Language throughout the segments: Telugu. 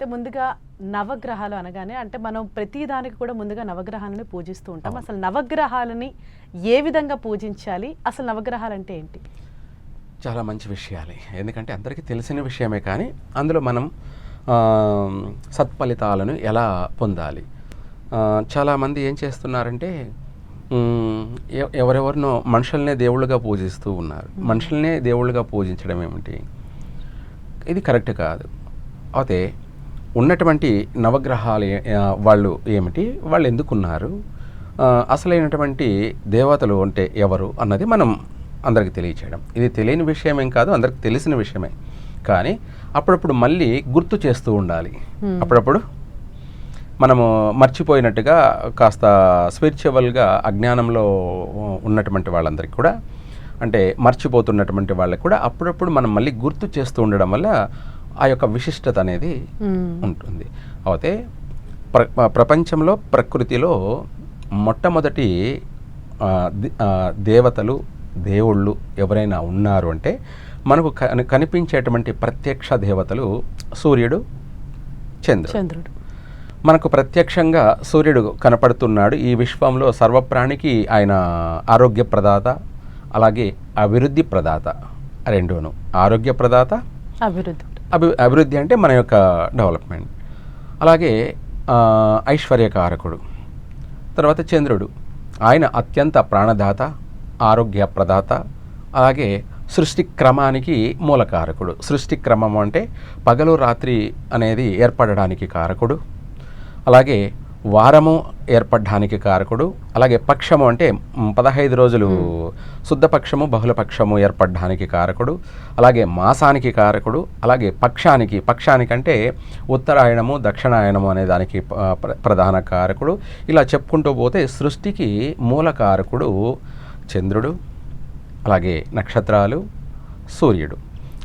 అయితే ముందుగా నవగ్రహాలు అనగానే అంటే మనం ప్రతి దానికి కూడా ముందుగా నవగ్రహాలని పూజిస్తూ ఉంటాం. అసలు నవగ్రహాలని ఏ విధంగా పూజించాలి? అసలు నవగ్రహాలు అంటే ఏంటి? చాలా మంచి విషయాలే. ఎందుకంటే అందరికీ తెలిసిన విషయమే కానీ అందులో మనం సత్ఫలితాలను ఎలా పొందాలి? చాలామంది ఏం చేస్తున్నారంటే ఎవరెవరినో మనుషులనే దేవుళ్ళుగా పూజిస్తూ ఉన్నారు. మనుషులనే దేవుళ్ళుగా పూజించడం ఏమిటి? ఇది కరెక్ట్ కాదు. అయితే ఉన్నటువంటి నవగ్రహాలు వాళ్ళు ఏమిటి? వాళ్ళు ఎందుకున్నారు? అసలైనటువంటి దేవతలు అంటే ఎవరు అన్నది మనం అందరికి తెలియచేయడం. ఇది తెలియని విషయమేం కాదు అందరికి తెలిసిన విషయమే. కానీ అప్పుడప్పుడు మళ్ళీ గుర్తు చేస్తూ ఉండాలి. అప్పుడప్పుడు మనము మర్చిపోయినట్టుగా కాస్త స్పిరిచువల్గా అజ్ఞానంలో ఉన్నటువంటి వాళ్ళందరికీ కూడా అంటే మర్చిపోతున్నటువంటి వాళ్ళకి కూడా అప్పుడప్పుడు మనం మళ్ళీ గుర్తు చేస్తూ ఉండడం వల్ల ఆ యొక్క విశిష్టత అనేది. ఉంటుంది. అయితే ప్ర ప్రపంచంలో ప్రకృతిలో మొట్టమొదటి దేవతలు దేవుళ్ళు ఎవరైనా ఉన్నారు అంటే మనకు కని- కనిపించేటువంటి ప్రత్యక్ష దేవతలు సూర్యుడు చంద్రుడు. చంద్రుడు. మనకు ప్రత్యక్షంగా సూర్యుడు కనపడుతున్నాడు. ఈ విశ్వంలో సర్వప్రాణికి ఆయన ఆరోగ్య ప్రదాత అలాగే అభివృద్ధి ప్రదాత రెండూను. ఆరోగ్య ప్రదాత అభివృద్ధి. అభి అభివృద్ధి అంటే మన యొక్క డెవలప్మెంట్. అలాగే ఐశ్వర్యకారకుడు. తర్వాత చంద్రుడు. ఆయన అత్యంత ప్రాణదాత ఆరోగ్య ప్రదాత అలాగే సృష్టి క్రమానికి మూలకారకుడు. సృష్టి క్రమం అంటే పగలు రాత్రి అనేది ఏర్పడడానికి కారకుడు. అలాగే వారము ఏర్పడడానికి కారకుడు. అలాగే పక్షము అంటే పదహైదు రోజులు శుద్ధపక్షము బహుళపక్షము ఏర్పడడానికి కారకుడు. అలాగే మాసానికి కారకుడు. అలాగే పక్షానికి పక్షానికి అంటే ఉత్తరాయణము దక్షిణాయనము అనే దానికి ప్రధాన కారకుడు. ఇలా చెప్పుకుంటూ పోతే సృష్టికి మూల కారకుడు చంద్రుడు అలాగే నక్షత్రాలు సూర్యుడు.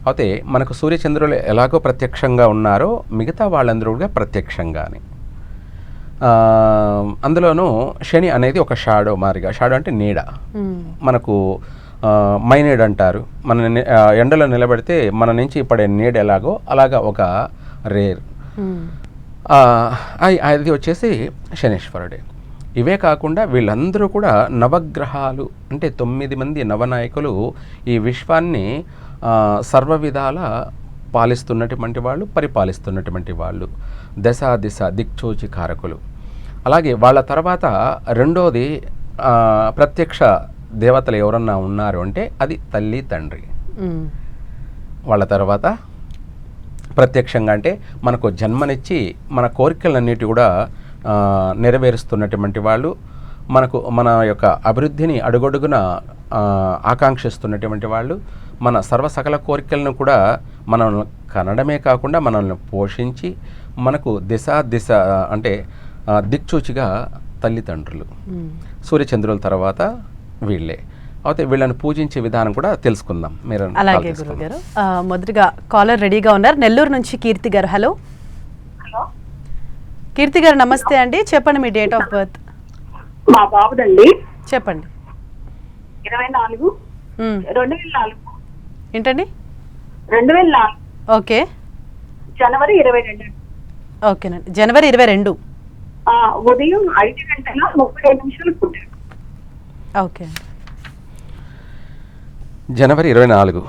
అయితే మనకు సూర్యచంద్రులు ఎలాగో ప్రత్యక్షంగా ఉన్నారో మిగతా వాళ్ళందరూ కూడా ప్రత్యక్షంగానే. అందులోనూ శని అనేది ఒక షాడో మారిగా షాడో అంటే నీడ. మనకు మైనేడ్ అంటారు. మన ఎండలో నిలబెడితే మన నుంచి పడే నీడ ఎలాగో అలాగా ఒక రేర్. అది వచ్చేసి శనీశ్వరుడే. ఇవే కాకుండా వీళ్ళందరూ కూడా నవగ్రహాలు అంటే తొమ్మిది మంది నవనాయకులు ఈ విశ్వాన్ని సర్వ విధాల పాలిస్తున్నటువంటి వాళ్ళు పరిపాలిస్తున్నటువంటి వాళ్ళు. దశ దిశ దిక్చూచి కారకులు. అలాగే వాళ్ళ తర్వాత రెండోది ప్రత్యక్ష దేవతలు ఎవరన్నా ఉన్నారు అంటే అది తల్లి తండ్రి. వాళ్ళ తర్వాత ప్రత్యక్షంగా అంటే మనకు జన్మనిచ్చి మన కోరికలన్నిటి కూడా నెరవేరుస్తున్నటువంటి వాళ్ళు మనకు మన యొక్క అభివృద్ధిని అడుగడుగున ఆకాంక్షిస్తున్నటువంటి వాళ్ళు మన సర్వ సకల కోరికలను కూడా మనల్ని కనడమే కాకుండా మనల్ని పోషించి మనకు దిశ దిశ అంటే దిక్చూచిగా తల్లిదండ్రులు. సూర్యచంద్రుల తర్వాత వీళ్ళే. అయితే వీళ్ళని పూజించే విధానం కూడా తెలుసుకుందాం. మీరు అలాగే గారు మొదటిగా కాలర్ రెడీగా ఉన్నారు. నెల్లూరు నుంచి కీర్తి గారు. హలో. హలో. కీర్తి గారు నమస్తే అండి. చెప్పండి మీ డేట్ ఆఫ్ బర్త్. మా బాబుదండి. చెప్పండి. ఇరవై నాలుగు. రెండు వేల నాలుగు. ఏంటండి? రెండు వేల నాలుగు. ఓకే. జనవరి ఇరవై రెండు. ఓకేనండి. జనవరి ఇరవై రెండు. ఆ, ఉదయం ఐదు గంటల ముప్పై ఐదు నిమిషాలు పుట్టాడు ఓకే. జనవరి ఇరవై నాలుగు.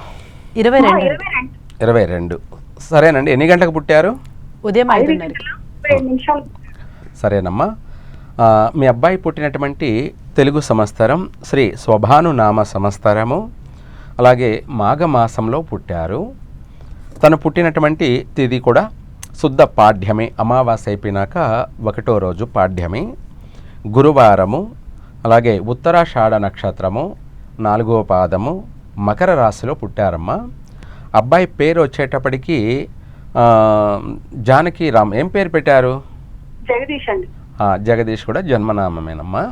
ఇరవై రెండు. ఇరవై రెండు. సరేనండి ఎన్ని గంటలకు పుట్టారు? ఉదయం ఐదు. సరేనమ్మా. ఆ, మీ అబ్బాయి పుట్టినటువంటి తెలుగు సంవత్సరం శ్రీ స్వభాను నామ సంవత్సరము. అలాగే మాఘమాసంలో పుట్టారు. తను పుట్టినటువంటి తిథి కూడా శుద్ధ పాఠ్యమే అమావాస్య అయిపోయినాక ఒకటో రోజు పాఠ్యమే గురువారము అలాగే ఉత్తరాషాఢ నక్షత్రము నాలుగో పాదము మకర రాశిలో పుట్టారమ్మా. అబ్బాయి పేరు వచ్చేటప్పటికి జానకి రామ్ ఏం పేరు పెట్టారు? జగదీష్ అండి. జగదీష్ కూడా జన్మనామమేనమ్మా.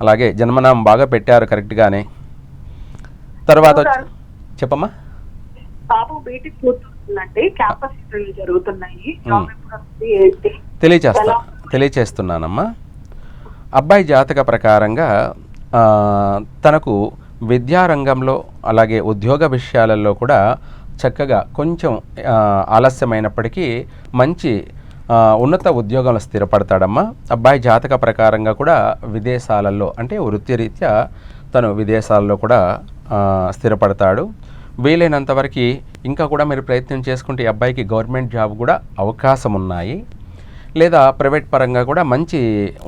అలాగే జన్మనామం బాగా పెట్టారు కరెక్ట్గానే. తర్వాత వచ్చి- చెప్పమ్మా. బాబు బీటెక్ క్యాంపస్ ఇంటర్వ్యూ జరుగుతున్నాయి. తెలియచేస్తా? తెలియచేస్తున్నానమ్మా. అబ్బాయి జాతక ప్రకారంగా తనకు విద్యారంగంలో అలాగే ఉద్యోగ విషయాలలో కూడా చక్కగా కొంచెం ఆలస్యమైనప్పటికీ మంచి ఉన్నత ఉద్యోగంలో స్థిరపడతాడమ్మా. అబ్బాయి జాతక ప్రకారంగా కూడా విదేశాలలో అంటే వృత్తిరీత్యా తను విదేశాల్లో కూడా స్థిరపడతాడు. వీలైనంత వరకు ఇంకా కూడా మీరు ప్రయత్నం చేసుకుంటే ఈ అబ్బాయికి గవర్నమెంట్ జాబ్ కూడా అవకాశం ఉన్నాయి లేదా ప్రైవేట్ పరంగా కూడా మంచి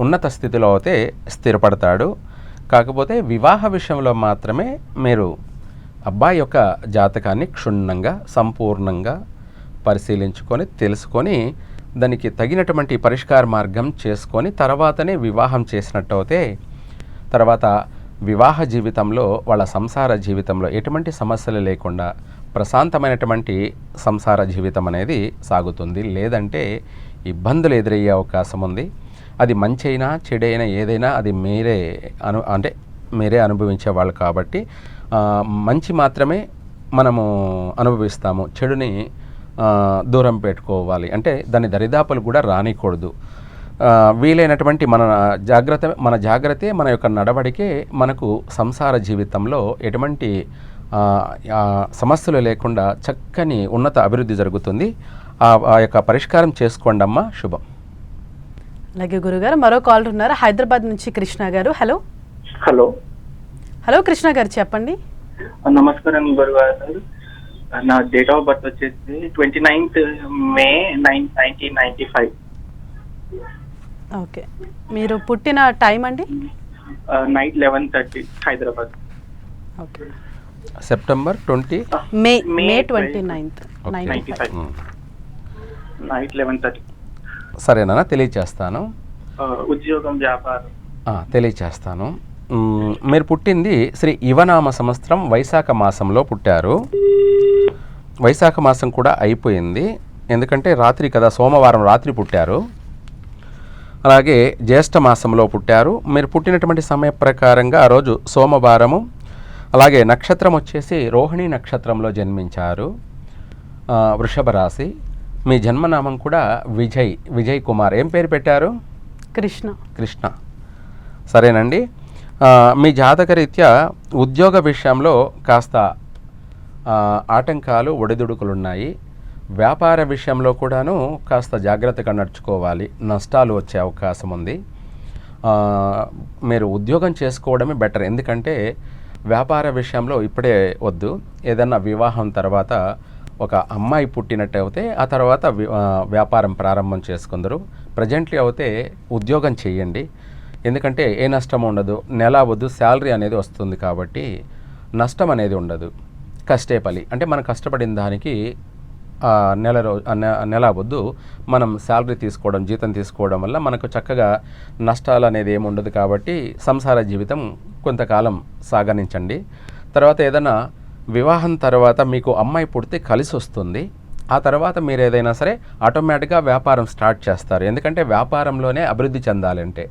ఉన్నత స్థితిలో అయితే స్థిరపడతాడు. కాకపోతే వివాహ విషయంలో మాత్రమే మీరు అబ్బాయి యొక్క జాతకాన్ని క్షుణ్ణంగా సంపూర్ణంగా పరిశీలించుకొని తెలుసుకొని దానికి తగినటువంటి పరిష్కార మార్గం చేసుకొని తర్వాతనే వివాహం చేసినట్టు అయితే తర్వాత వివాహ జీవితంలో వాళ్ళ సంసార జీవితంలో ఎటువంటి సమస్యలు లేకుండా ప్రశాంతమైనటువంటి సంసార జీవితం అనేది సాగుతుంది. లేదంటే ఇబ్బందులు ఎదురయ్యే అవకాశం ఉంది. అది మంచి అయినా చెడైనా ఏదైనా అది మీరే అను అంటే మీరే అనుభవించే వాళ్ళు కాబట్టి మంచి మాత్రమే మనము అనుభవిస్తాము. చెడుని దూరం పెట్టుకోవాలి. అంటే దాని దరిదాపులు కూడా రానికూడదు. వీలైనటువంటి మన జాగ్రత్త మన జాగ్రత్తే మన యొక్క నడవడికే మనకు సంసార జీవితంలో ఎటువంటి సమస్యలు లేకుండా చక్కని ఉన్నత అభివృద్ధి జరుగుతుంది. ఆ ఆ యొక్క పరిష్కారం చేసుకోండి అమ్మా. శుభం. అలాగే గురుగారు మరో కాల్ ఉన్నారు. హైదరాబాద్ నుంచి కృష్ణ గారు. హలో. హలో. హలో కృష్ణ గారు చెప్పండి. నమస్కారం గురుగారు నా డేట్ ఆఫ్ బర్త్ వచ్చేసి twenty ninth May nine nineteen ninety five okay. మీరు పుట్టిన టైం అండి? Night eleven thirty Hyderabad. Okay. September twenty? May May twenty ninth. Nine ninety five. Night eleven thirty. సరేనా తెలియచేస్తాను. ఉద్యోగం వ్యాపారం. ఆ, తెలియచేస్తాను. మీరు పుట్టింది శ్రీ ఇవనామ సంవత్సరం వైశాఖ మాసంలో పుట్టారు. వైశాఖ మాసం కూడా అయిపోయింది. ఎందుకంటే రాత్రి కదా సోమవారం రాత్రి పుట్టారు. అలాగే జ్యేష్ఠ మాసంలో పుట్టారు. మీరు పుట్టినటువంటి సమయ ప్రకారంగా ఆ రోజు సోమవారము అలాగే నక్షత్రం వచ్చేసి రోహిణి నక్షత్రంలో జన్మించారు. వృషభ రాశి. మీ జన్మనామం కూడా విజయ్ విజయ్ కుమార్. ఏం పేరు పెట్టారు? కృష్ణ. కృష్ణ. సరేనండి. మీ జాతకరీత్యా ఉద్యోగ విషయంలో కాస్త ఆటంకాలు ఒడిదుడుకులు ఉన్నాయి వ్యాపార విషయంలో కూడాను కాస్త జాగ్రత్తగా నడుచుకోవాలి. నష్టాలు వచ్చే అవకాశం ఉంది. మీరు ఉద్యోగం చేసుకోవడమే బెటర్. ఎందుకంటే వ్యాపార విషయంలో ఇప్పుడే వద్దు. ఏదన్నా వివాహం తర్వాత ఒక అమ్మాయి పుట్టినట్టు అయితే ఆ తర్వాత వ్యాపారం ప్రారంభం చేసుకుందరు. ప్రజెంట్లీ అయితే ఉద్యోగం చేయండి. ఎందుకంటే ఏ నష్టం ఉండదు. నెల వద్దు శాలరీ అనేది వస్తుంది కాబట్టి నష్టం అనేది ఉండదు. కష్టే పలి. అంటే మనం కష్టపడిన దానికి నెల రోజు నెల వద్దు మనం శాలరీ తీసుకోవడం జీతం తీసుకోవడం వల్ల మనకు చక్కగా నష్టాలు అనేది ఏమి ఉండదు కాబట్టి సంసార జీవితం కొంతకాలం సాగనించండి. తర్వాత ఏదైనా వివాహం తర్వాత మీకు అమ్మాయి పుడితే కలిసి వస్తుంది. ఆ తర్వాత మీరు ఏదైనా సరే ఆటోమేటిక్గా వ్యాపారం స్టార్ట్ చేస్తారు. ఎందుకంటే వ్యాపారంలోనే అభివృద్ధి చెందాలంటే.